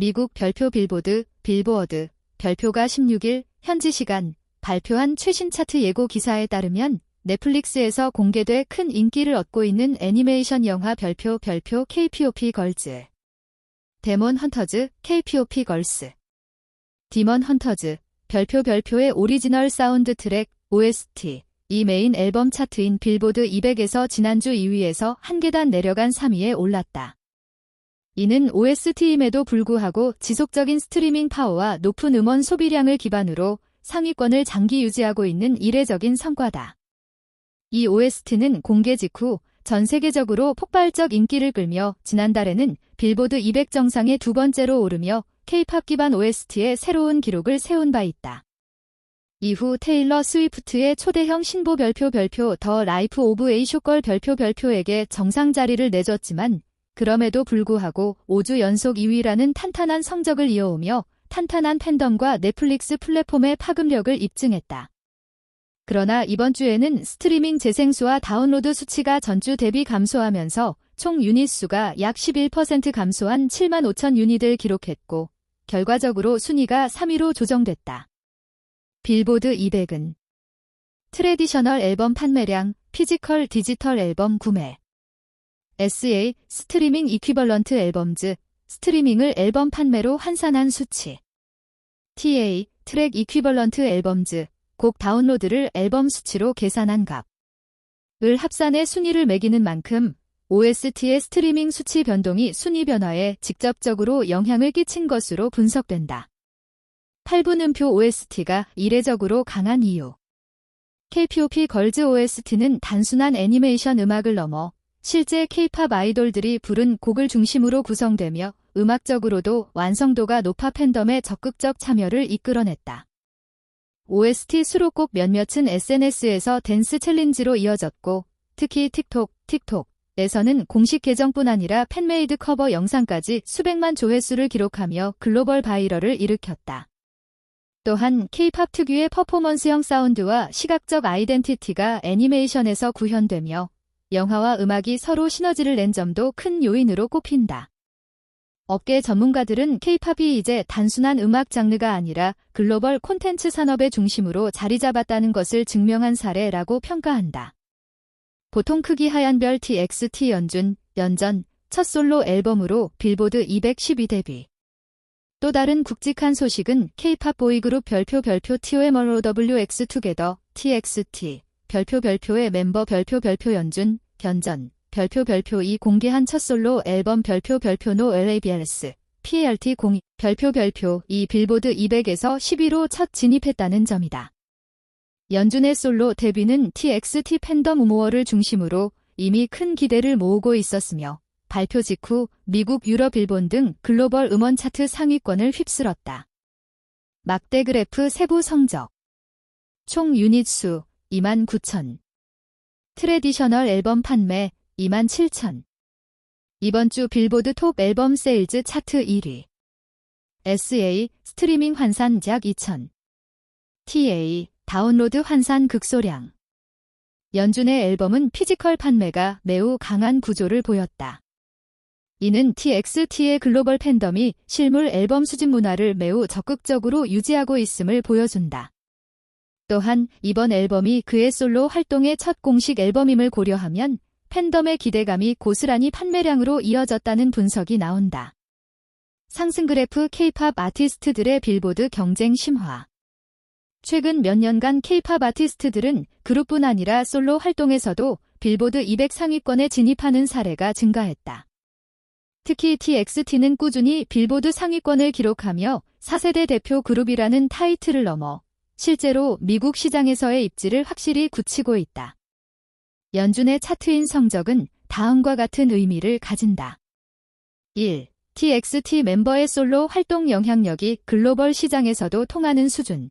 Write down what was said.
미국 별표 빌보드, 빌보어드, 별표가 16일 현지 시간 발표한 최신 차트 예고 기사에 따르면 넷플릭스에서 공개돼 큰 인기를 얻고 있는 애니메이션 영화 별표 별표 KPOP 걸즈. 데몬 헌터즈 KPOP 걸스. 디먼 헌터즈 별표 별표의 오리지널 사운드 트랙 OST 이 메인 앨범 차트인 빌보드 200에서 지난주 2위에서 한 계단 내려간 3위에 올랐다. 이는 OST임에도 불구하고 지속적인 스트리밍 파워와 높은 음원 소비량을 기반으로 상위권을 장기 유지하고 있는 이례적인 성과다. 이 OST는 공개 직후 전 세계적으로 폭발적 인기를 끌며 지난달에는 빌보드 200 정상에 두 번째로 오르며 K-팝 기반 OST의 새로운 기록을 세운 바 있다. 이후 테일러 스위프트의 초대형 신보 별표 별표 더 라이프 오브 에이쇼걸 별표 별표에게 정상 자리를 내줬지만 그럼에도 불구하고 5주 연속 2위라는 탄탄한 성적을 이어오며 탄탄한 팬덤과 넷플릭스 플랫폼의 파급력을 입증했다. 그러나 이번 주에는 스트리밍 재생수와 다운로드 수치가 전주 대비 감소하면서 총 유닛 수가 약 11% 감소한 7만 5천 유닛을 기록했고 결과적으로 순위가 3위로 조정됐다. 빌보드 200은 트레디셔널 앨범 판매량, 피지컬 디지털 앨범 구매 SA 스트리밍 이퀴벌런트 앨범즈 스트리밍을 앨범 판매로 환산한 수치. TA 트랙 이퀴벌런트 앨범즈 곡 다운로드를 앨범 수치로 계산한 값을 합산해 순위를 매기는 만큼 OST의 스트리밍 수치 변동이 순위 변화에 직접적으로 영향을 끼친 것으로 분석된다. 8분음표 OST가 이례적으로 강한 이유. KPOP 걸즈 OST는 단순한 애니메이션 음악을 넘어 실제 K-팝 아이돌들이 부른 곡을 중심으로 구성되며 음악적으로도 완성도가 높아 팬덤의 적극적 참여를 이끌어냈다. OST 수록곡 몇몇은 SNS에서 댄스 챌린지로 이어졌고 특히 틱톡, 틱톡에서는 공식 계정뿐 아니라 팬메이드 커버 영상까지 수백만 조회수를 기록하며 글로벌 바이럴을 일으켰다. 또한 K-팝 특유의 퍼포먼스형 사운드와 시각적 아이덴티티가 애니메이션에서 구현되며 영화와 음악이 서로 시너지를 낸 점도 큰 요인으로 꼽힌다. 업계 전문가들은 K-팝이 이제 단순한 음악 장르가 아니라 글로벌 콘텐츠 산업의 중심으로 자리 잡았다는 것을 증명한 사례라고 평가한다. 보통 크기 하얀 별 TXT 연준, 연전, 첫 솔로 앨범으로 빌보드 212 데뷔. 또 다른 굵직한 소식은 K-팝 보이그룹 별표 별표 TOMROWX 투게더 TXT 별표 별표의 멤버 별표 별표 연준 견전 별표 별표 2 공개한 첫 솔로 앨범 별표 별표 노 LABLS PART 02 별표 별표 2 빌보드 200에서 10위로 첫 진입했다는 점이다. 연준의 솔로 데뷔는 TXT 팬덤 우모어를 중심으로 이미 큰 기대를 모으고 있었으며 발표 직후 미국, 유럽, 일본 등 글로벌 음원 차트 상위권을 휩쓸었다. 막대 그래프 세부 성적 총 유닛 수 2만 9천. 트레디셔널 앨범 판매 2만 7천. 이번 주 빌보드 톱 앨범 세일즈 차트 1위. SA 스트리밍 환산 약 2천. TA 다운로드 환산 극소량. 연준의 앨범은 피지컬 판매가 매우 강한 구조를 보였다. 이는 TXT의 글로벌 팬덤이 실물 앨범 수집 문화를 매우 적극적으로 유지하고 있음을 보여준다. 또한 이번 앨범이 그의 솔로 활동의 첫 공식 앨범임을 고려하면 팬덤의 기대감이 고스란히 판매량으로 이어졌다는 분석이 나온다. 상승 그래프 K-팝 아티스트들의 빌보드 경쟁 심화 최근 몇 년간 K-팝 아티스트들은 그룹뿐 아니라 솔로 활동에서도 빌보드 200 상위권에 진입하는 사례가 증가했다. 특히 TXT는 꾸준히 빌보드 상위권을 기록하며 4세대 대표 그룹이라는 타이틀을 넘어 실제로 미국 시장에서의 입지를 확실히 굳히고 있다. 연준의 차트인 성적은 다음과 같은 의미를 가진다. 1. TXT 멤버의 솔로 활동 영향력이 글로벌 시장에서도 통하는 수준